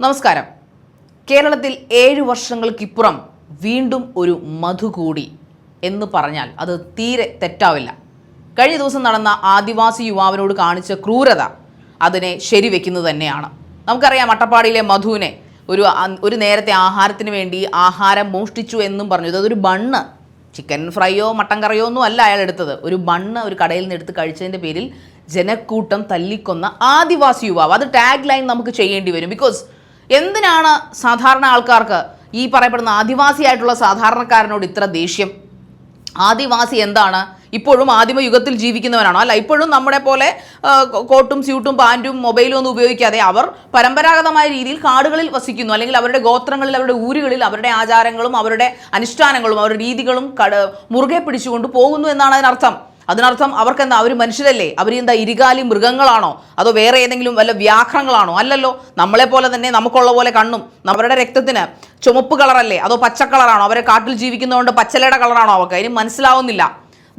നമസ്കാരം. കേരളത്തിൽ ഏഴു വർഷങ്ങൾക്കിപ്പുറം വീണ്ടും ഒരു മധുകൂടി എന്ന് പറഞ്ഞാൽ അത് തീരെ തെറ്റാവില്ല. കഴിഞ്ഞ ദിവസം നടന്ന ആദിവാസി യുവാവിനോട് കാണിച്ച ക്രൂരത അതിനെ ശരിവെക്കുന്നത് തന്നെയാണ്. നമുക്കറിയാം അട്ടപ്പാടിയിലെ മധുവിനെ ഒരു ഒരു നേരത്തെ ആഹാരത്തിന് വേണ്ടി ആഹാരം മോഷ്ടിച്ചു എന്നും പറഞ്ഞു. അതൊരു ബണ്ണ്. ചിക്കൻ ഫ്രൈയോ മട്ടൻ കറിയോ ഒന്നും അല്ല അയാൾ എടുത്തത്. ഒരു ബണ്ണ് ഒരു കടയിൽ നിന്ന് എടുത്ത് കഴിച്ചതിന്റെ പേരിൽ ജനക്കൂട്ടം തല്ലിക്കൊന്ന ആദിവാസി യുവാവ്. അത് ടാഗ് ലൈൻ നമുക്ക് ചെയ്യേണ്ടി വരും. ബിക്കോസ് എന്തിനാണ് സാധാരണ ആൾക്കാർക്ക് ഈ പറയപ്പെടുന്ന ആദിവാസിയായിട്ടുള്ള സാധാരണക്കാരനോട് ഇത്ര ദേഷ്യം? ആദിവാസി എന്താണ്? ഇപ്പോഴും ആദിമ യുഗത്തിൽ ജീവിക്കുന്നവരാണോ അല്ല ഇപ്പോഴും നമ്മുടെ പോലെ കോട്ടും സ്യൂട്ടും പാന്റും മൊബൈലും ഒന്നും ഉപയോഗിക്കാതെ അവർ പരമ്പരാഗതമായ രീതിയിൽ കാടുകളിൽ വസിക്കുന്നു. അല്ലെങ്കിൽ അവരുടെ ഗോത്രങ്ങളിൽ അവരുടെ ഊരുകളിൽ അവരുടെ ആചാരങ്ങളും അവരുടെ അനുഷ്ഠാനങ്ങളും അവരുടെ രീതികളും കട മുറുകെ പിടിച്ചുകൊണ്ട് പോകുന്നു എന്നാണ് അതിനർത്ഥം. അതിനർത്ഥം അവർക്ക് എന്താ അവർ മനുഷ്യരല്ലേ? അവർ എന്താ ഇരികാലി മൃഗങ്ങളാണോ? അതോ വേറെ ഏതെങ്കിലും വല്ല വ്യാഘ്രങ്ങളാണോ? അല്ലല്ലോ നമ്മളെ പോലെ തന്നെ നമുക്കുള്ള പോലെ കണ്ണും അവരുടെ രക്തത്തിന് ചുമപ്പ് കളറല്ലേ? അതോ പച്ച കളറാണോ? അവരെ കാട്ടിൽ ജീവിക്കുന്നതുകൊണ്ട് പച്ചലയുടെ കളറാണോ അവർക്ക്? അതിന് മനസ്സിലാവുന്നില്ല.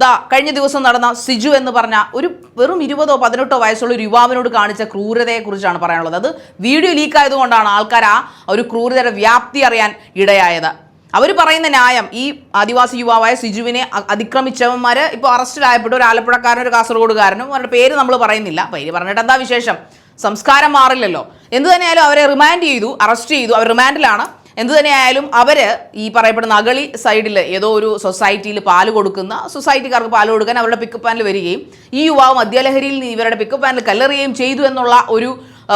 ദാ കഴിഞ്ഞ ദിവസം നടന്ന സിജു എന്ന് പറഞ്ഞ ഒരു വെറും ഇരുപതോ പതിനെട്ടോ വയസ്സുള്ള ഒരു യുവാവിനോട് കാണിച്ച ക്രൂരതയെക്കുറിച്ചാണ് പറയാനുള്ളത്. അത് വീഡിയോ ലീക്കായതുകൊണ്ടാണ് ആൾക്കാർ ആ ഒരു ക്രൂരതയുടെ വ്യാപ്തി അറിയാൻ ഇടയായത്. അവർ പറയുന്ന ന്യായം ഈ ആദിവാസി യുവാവായ സിജുവിനെ അതിക്രമിച്ചവന്മാർ ഇപ്പോൾ അറസ്റ്റിലായപ്പെട്ട. ഒരു ആലപ്പുഴക്കാരനും ഒരു കാസർഗോഡുകാരനും. അവരുടെ പേര് നമ്മൾ പറയുന്നില്ല. പേര് പറഞ്ഞിട്ട് എന്താ വിശേഷം? സംസ്കാരം മാറില്ലല്ലോ. എന്ത് തന്നെയായാലും അവരെ റിമാൻഡ് ചെയ്തു അറസ്റ്റ് ചെയ്തു. അവർ റിമാൻഡിലാണ് എന്ത് തന്നെയായാലും അവർ ഈ പറയപ്പെടുന്ന അഗളി സൈഡിൽ ഏതോ ഒരു സൊസൈറ്റിയിൽ പാൽ കൊടുക്കുന്ന സൊസൈറ്റിക്കാർക്ക് പാൽ കൊടുക്കാൻ അവരുടെ പിക്കപ്പ് പാനിൽ വരികയും ഈ യുവാവ് മദ്യലഹരിയിൽ ഇവരുടെ പിക്കപ്പ് പാനിൽ കല്ലെറിയുകയും ചെയ്തു എന്നുള്ള ഒരു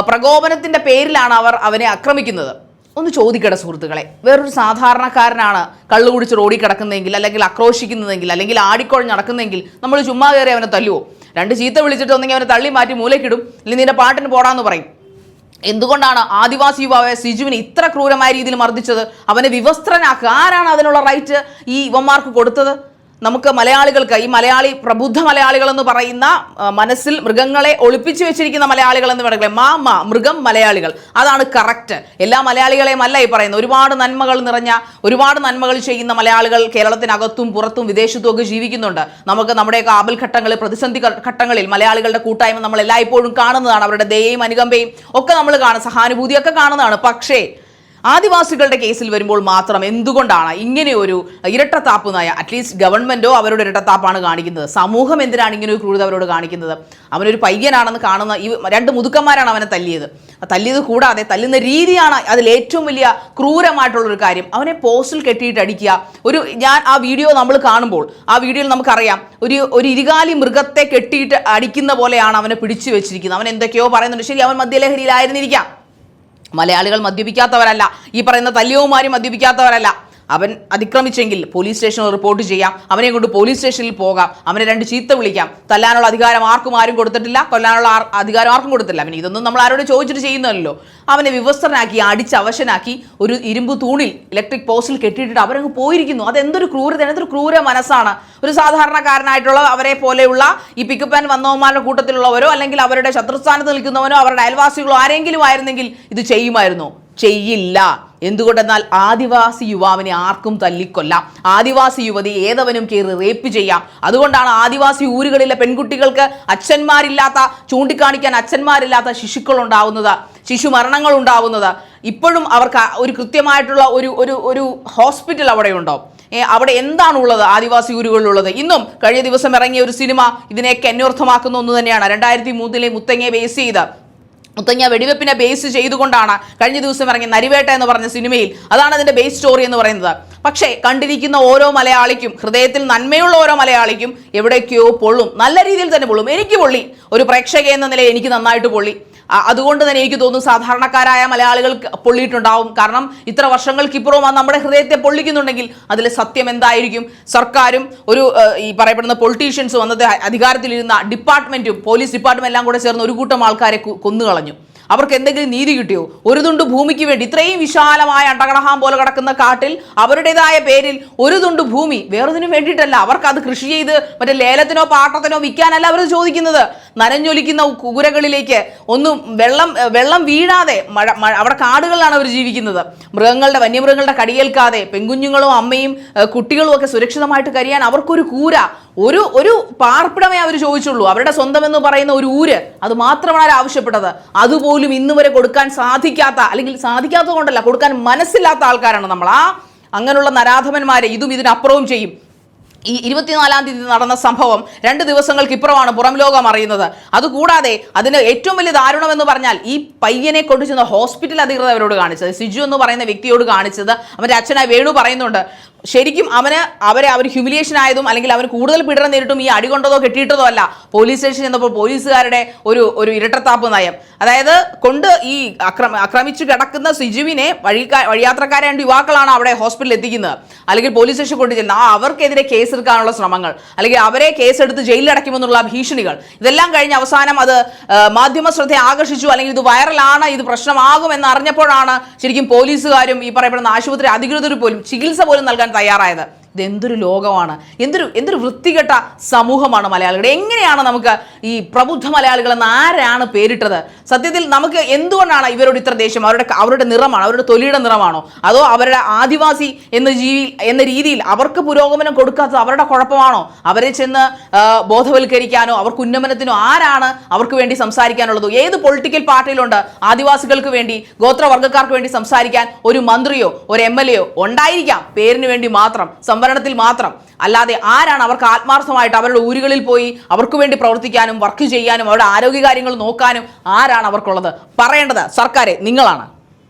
പ്രകോപനത്തിന്റെ പേരിലാണ് അവർ അവനെ ആക്രമിക്കുന്നത്. ഒന്ന് ചോദിക്കട്ടെ സുഹൃത്തുക്കളെ. വേറൊരു സാധാരണക്കാരനാണ് കള്ളു കുടിച്ച് റോഡിൽ കിടക്കുന്നതെങ്കിൽ അല്ലെങ്കിൽ ആക്രോശിക്കുന്നതെങ്കിൽ അല്ലെങ്കിൽ ആടിക്കോഴ നടക്കുന്നതെങ്കിൽ നമ്മൾ ചുമ്മാ കയറി അവനെ തല്ലുവോ? രണ്ട് ചീത്ത വിളിച്ചിട്ട് ഒന്നെങ്കിൽ അവനെ തള്ളി മാറ്റി മൂലക്കിടും അല്ലെങ്കിൽ നിന്റെ പാട്ടിന് പോടാന്ന് പറയും. എന്തുകൊണ്ടാണ് ആദിവാസി യുവാവായ സിജുവിനെ ഇത്ര ക്രൂരമായ രീതിയിൽ മർദ്ദിച്ചത്? അവനെ വിവസ്ത്രനാക്കുക. ആരാണ് അതിനുള്ള റൈറ്റ് ഈ യുവന്മാർക്ക് കൊടുത്തത്? നമുക്ക് മലയാളികൾക്ക് ഈ മലയാളി പ്രബുദ്ധ മലയാളികൾ എന്ന് പറയുന്ന മനസ്സിൽ മൃഗങ്ങളെ ഒളിപ്പിച്ചു വെച്ചിരിക്കുന്ന മലയാളികൾ എന്ന് പറയുന്നത് മാ മാ മൃഗം മലയാളികൾ. അതാണ് കറക്റ്റ്. എല്ലാ മലയാളികളെയും അല്ല ഈ പറയുന്നത്. ഒരുപാട് നന്മകൾ നിറഞ്ഞ ഒരുപാട് നന്മകൾ ചെയ്യുന്ന മലയാളികൾ കേരളത്തിനകത്തും പുറത്തും വിദേശത്തും ഒക്കെ ജീവിക്കുന്നുണ്ട്. നമുക്ക് നമ്മുടെയൊക്കെ ആപൽഘട്ടങ്ങളിൽ പ്രതിസന്ധി ഘ- ഘട്ടങ്ങളിൽ മലയാളികളുടെ കൂട്ടായ്മ നമ്മൾ എല്ലായ്പ്പോഴും കാണുന്നതാണ്. അവരുടെ ദയയും അനുകമ്പയും ഒക്കെ നമ്മൾ കാണും. സഹാനുഭൂതിയൊക്കെ കാണുന്നതാണ്. പക്ഷേ ആദിവാസികളുടെ കേസിൽ വരുമ്പോൾ മാത്രം എന്തുകൊണ്ടാണ് ഇങ്ങനെ ഒരു ഇരട്ടത്താപ്പ് നയ? അറ്റ്ലീസ്റ്റ് ഗവൺമെന്റോ അവരുടെ ഇരട്ടത്താപ്പാണ് കാണിക്കുന്നത്. സമൂഹം എന്തിനാണ് ഇങ്ങനെ ഒരു ക്രൂരത അവരോട് കാണിക്കുന്നത്? അവനൊരു പയ്യനാണെന്ന് കാണുന്ന ഈ രണ്ട് മുതുക്കന്മാരാണ് അവനെ തല്ലിയത്. തല്ലിയത് കൂടാതെ തല്ലുന്ന രീതിയാണ് അതിൽ ഏറ്റവും വലിയ ക്രൂരമായിട്ടുള്ള ഒരു കാര്യം. അവനെ പോസ്റ്റിൽ കെട്ടിയിട്ട് അടിക്കുക. ഒരു ഞാൻ ആ വീഡിയോ നമ്മൾ കാണുമ്പോൾ ആ വീഡിയോയിൽ നമുക്കറിയാം. ഒരു ഒരു ഇരുകാലി മൃഗത്തെ കെട്ടിയിട്ട് അടിക്കുന്ന പോലെയാണ് അവനെ പിടിച്ചു വെച്ചിരിക്കുന്നത്. അവൻ എന്തൊക്കെയോ പറയുന്നുണ്ട്. ശരി അവൻ മദ്യലഹരിയിലായിരുന്നിരിക്കാം മലയാളികൾ മദ്യപിക്കാത്തവരല്ല. ഈ പറയുന്ന തല്ലിയവുമാരും മദ്യപിക്കാത്തവരല്ല. അവൻ അതിക്രമിച്ചെങ്കിൽ പോലീസ് സ്റ്റേഷനിൽ റിപ്പോർട്ട് ചെയ്യാം. അവനെ കൊണ്ട് പോലീസ് സ്റ്റേഷനിൽ പോകാം. അവനെ രണ്ട് ചീത്ത വിളിക്കാം. തല്ലാനുള്ള അധികാരം ആർക്കും ആരും കൊടുത്തിട്ടില്ല. കൊല്ലാനുള്ള അധികാരം ആർക്കും കൊടുത്തില്ല അവൻ ഇതൊന്നും നമ്മൾ ആരോട് ചോദിച്ചിട്ട് ചെയ്യുന്നതല്ലോ അവനെ വിവസ്ത്രനാക്കി അടിച്ച് അവശനാക്കി ഒരു ഇരുമ്പ് തൂണിൽ ഇലക്ട്രിക് പോസ്റ്റിൽ കെട്ടിയിട്ടിട്ട് അവരങ്ങ് പോയിരിക്കുന്നു. അതെന്തൊരു ക്രൂരത എന്തൊരു ക്രൂര മനസ്സാണ്. ഒരു സാധാരണക്കാരനായിട്ടുള്ള അവരെ പോലെയുള്ള ഈ പിക്കപ്പ് ആൻഡ് വന്നവന്മാരുടെ കൂട്ടത്തിലുള്ളവരോ അല്ലെങ്കിൽ അവരുടെ ശത്രുസ്ഥാനത്ത് നിൽക്കുന്നവനോ അവരുടെ അയൽവാസികളോ ആരെങ്കിലും ആയിരുന്നെങ്കിൽ ഇത് ചെയ്യുമായിരുന്നു. ചെയ്യില്ല. എന്തുകൊണ്ടെന്നാൽ ആദിവാസി യുവാവിനെ ആർക്കും തല്ലിക്കൊല്ലാം. ആദിവാസി യുവതി ഏതവനും കയറി റേപ്പ് ചെയ്യാം. അതുകൊണ്ടാണ് ആദിവാസി ഊരുകളിലെ പെൺകുട്ടികൾക്ക് അച്ഛന്മാരില്ലാത്ത ചൂണ്ടിക്കാണിക്കാൻ അച്ഛന്മാരില്ലാത്ത ശിശുക്കൾ ഉണ്ടാവുന്നത് ശിശു മരണങ്ങൾ ഉണ്ടാവുന്നത് ഇപ്പോഴും അവർക്ക് ഒരു കൃത്യമായിട്ടുള്ള ഒരു ഒരു ഒരു ഹോസ്പിറ്റൽ അവിടെയുണ്ടോ? അവിടെ എന്താണുള്ളത് ആദിവാസി ഊരുകളിലുള്ളത്? ഇന്നും കഴിഞ്ഞ ദിവസം ഇറങ്ങിയ ഒരു സിനിമ ഇതിനെയൊക്കെ അന്വർത്ഥമാക്കുന്ന ഒന്ന് തന്നെയാണ്. രണ്ടായിരത്തി മൂന്നിലെ മുത്തങ്ങയെ ബേസ് ചെയ്ത് മുത്തങ്ങ വെടിവെപ്പിനെ ബേസ് ചെയ്തുകൊണ്ടാണ് കഴിഞ്ഞ ദിവസം ഇറങ്ങിയ നരിവേട്ട എന്ന് പറഞ്ഞ സിനിമയിൽ അതാണ് അതിന്റെ ബേസ് സ്റ്റോറി എന്ന് പറയുന്നത്. പക്ഷേ കണ്ടിരിക്കുന്ന ഓരോ മലയാളിക്കും ഹൃദയത്തിൽ നന്മയുള്ള ഓരോ മലയാളിക്കും എവിടേക്കോ പൊള്ളും. നല്ല രീതിയിൽ തന്നെ പൊള്ളും. എനിക്ക് പൊള്ളി. ഒരു പ്രേക്ഷക എന്ന നിലയിൽ എനിക്ക് നന്നായിട്ട് പൊള്ളി. അതുകൊണ്ട് തന്നെ എനിക്ക് തോന്നുന്നു സാധാരണക്കാരായ മലയാളികൾ പൊള്ളിയിട്ടുണ്ടാവും. കാരണം ഇത്ര വർഷങ്ങൾക്കിപ്പുറവും അത് നമ്മുടെ ഹൃദയത്തെ പൊള്ളിക്കുന്നുണ്ടെങ്കിൽ അതിൽ സത്യം എന്തായിരിക്കും? സർക്കാരും ഒരു ഈ പറയപ്പെടുന്ന പൊളിറ്റീഷ്യൻസും അന്നത്തെ അധികാരത്തിലിരുന്ന ഡിപ്പാർട്ട്മെന്റും പോലീസ് ഡിപ്പാർട്ട്മെന്റ് എല്ലാം കൂടെ ചേർന്ന് ഒരു കൂട്ടം ആൾക്കാരെ കൊന്നുകളഞ്ഞു. അവർക്ക് എന്തെങ്കിലും നീതി കിട്ടിയോ? ഒരു തുണ്ട് ഭൂമിക്ക് വേണ്ടി ഇത്രയും വിശാലമായ അണ്ടകടഹാം പോലെ കിടക്കുന്ന കാട്ടിൽ അവരുടേതായ പേരിൽ ഒരു തുണ്ട് ഭൂമി വേറൊന്നിനും വേണ്ടിയിട്ടല്ല. അവർക്ക് അത് കൃഷി ചെയ്ത് മറ്റേ ലേലത്തിനോ പാട്ടത്തിനോ വിൽക്കാനല്ല അവർ ചോദിക്കുന്നത്. നനഞ്ഞൊലിക്കുന്ന കുകുരകളിലേക്ക് ഒന്നും വെള്ളം വെള്ളം വീഴാതെ മഴ അവിടെ കാടുകളിലാണ് അവർ ജീവിക്കുന്നത്. മൃഗങ്ങളുടെ വന്യമൃഗങ്ങളുടെ കടിയേൽക്കാതെ പെൺകുഞ്ഞുങ്ങളും അമ്മയും കുട്ടികളും ഒക്കെ സുരക്ഷിതമായിട്ട് കരിയാൻ അവർക്കൊരു കൂര ഒരു ഒരു പാർപ്പിടമേ അവർ ചോദിച്ചുള്ളൂ. അവരുടെ സ്വന്തം എന്ന് പറയുന്ന ഒരു ഊര് അത് മാത്രമാണ് അവർ ആവശ്യപ്പെട്ടത്. അതുപോലും ഇന്ന് വരെ കൊടുക്കാൻ സാധിക്കാത്ത അല്ലെങ്കിൽ സാധിക്കാത്തത് കൊണ്ടല്ല കൊടുക്കാൻ മനസ്സില്ലാത്ത ആൾക്കാരാണ് നമ്മൾ. ആ അങ്ങനെയുള്ള നരാധമന്മാരെ ഇതും ഇതിനപ്പുറവും ചെയ്യും. ഈ ഇരുപത്തിനാലാം തീയതി നടന്ന സംഭവം രണ്ട് ദിവസങ്ങൾക്ക് ഇപ്പുറമാണ് പുറം ലോകം അറിയുന്നത്. അതുകൂടാതെ അതിന് ഏറ്റവും വലിയ ദാരുണം എന്ന് പറഞ്ഞാൽ ഈ പയ്യനെ കൊണ്ടു ചെന്ന ഹോസ്പിറ്റൽ അധികൃതരോട് കാണിച്ചത്. സിജു എന്ന് പറയുന്ന വ്യക്തിയോട് കാണിച്ചത്. അവന്റെ അച്ഛനായ വേണു പറയുന്നുണ്ട്. ശരിക്കും അവന് അവരെ അവർ ഹ്യൂമിലിയേഷൻ ആയതും അല്ലെങ്കിൽ അവർ കൂടുതൽ പീഡനം നേരിട്ടും ഈ അടി കൊണ്ടതോ കെട്ടിയിട്ടതോ അല്ല പോലീസ് സ്റ്റേഷൻ ചെന്നപ്പോൾ പോലീസുകാരുടെ ഒരു ഒരു ഇരട്ടത്താപ്പ് നയം. അതായത് കൊണ്ട് ഈ അക്രമ ആക്രമിച്ചു കിടക്കുന്ന സിജുവിനെ വഴി വഴിയാത്രക്കാരെ രണ്ട് യുവാക്കളാണ് അവിടെ ഹോസ്പിറ്റലിൽ എത്തിക്കുന്നത്. അല്ലെങ്കിൽ പോലീസ് സ്റ്റേഷൻ കൊണ്ടു ചെല്ലുന്ന ആ അവർക്കെതിരെ കേസെടുക്കാനുള്ള ശ്രമങ്ങൾ. അല്ലെങ്കിൽ അവരെ കേസെടുത്ത് ജയിലിലടയ്ക്കുമെന്നുള്ള ഭീഷണികൾ. ഇതെല്ലാം കഴിഞ്ഞ് അവസാനം അത് മാധ്യമ ശ്രദ്ധ ആകർഷിച്ചു. അല്ലെങ്കിൽ ഇത് വൈറലാണ് ഇത് പ്രശ്നമാകും എന്ന് അറിഞ്ഞപ്പോഴാണ് ശരിക്കും പോലീസുകാരും ഈ പറയപ്പെടുന്ന ആശുപത്രി അധികൃതർ പോലും ചികിത്സ പോലും നൽകാൻ തയ്യാറായത്. ഇതെന്തൊരു ലോകമാണ് എന്തൊരു എന്തൊരു വൃത്തികെട്ട സമൂഹമാണ് മലയാളികളുടെ. എങ്ങനെയാണ് നമുക്ക് ഈ പ്രബുദ്ധ മലയാളികൾ എന്ന് ആരാണ് പേരിട്ടത്? സത്യത്തിൽ നമുക്ക് എന്തുകൊണ്ടാണ് ഇവരോട് ഇത്ര ദേഷ്യം? അവരുടെ അവരുടെ നിറമാണ്? അവരുടെ തൊലിയുടെ നിറമാണോ? അതോ അവരുടെ ആദിവാസി എന്ന ജീവി എന്ന രീതിയിൽ അവർക്ക് പുരോഗമനം കൊടുക്കാത്തത് അവരുടെ കുഴപ്പമാണോ? അവരെ ചെന്ന് ബോധവൽക്കരിക്കാനോ അവർക്ക് ഉന്നമനത്തിനോ ആരാണ് അവർക്ക് വേണ്ടി സംസാരിക്കാനുള്ളത്? ഏത് പൊളിറ്റിക്കൽ പാർട്ടിയിലുണ്ട് ആദിവാസികൾക്ക് വേണ്ടി ഗോത്രവർഗക്കാർക്ക് വേണ്ടി സംസാരിക്കാൻ ഒരു മന്ത്രിയോ ഒരു എം എൽ എയോ ഉണ്ടായിരിക്കാം. പേരിന് വേണ്ടി മാത്രം സംവരണത്തിൽ മാത്രം. അല്ലാതെ ആരാണ് അവർക്ക് ആത്മാർത്ഥമായിട്ട് അവരുടെ ഊരുകളിൽ പോയി അവർക്ക് വേണ്ടി പ്രവർത്തിക്കാനും വർക്ക് ചെയ്യാനും അവരുടെ ആരോഗ്യകാര്യങ്ങൾ നോക്കാനും ആരാണ് അവർക്കുള്ളത്? പറയേണ്ടത് സർക്കാരെ നിങ്ങളാണ്.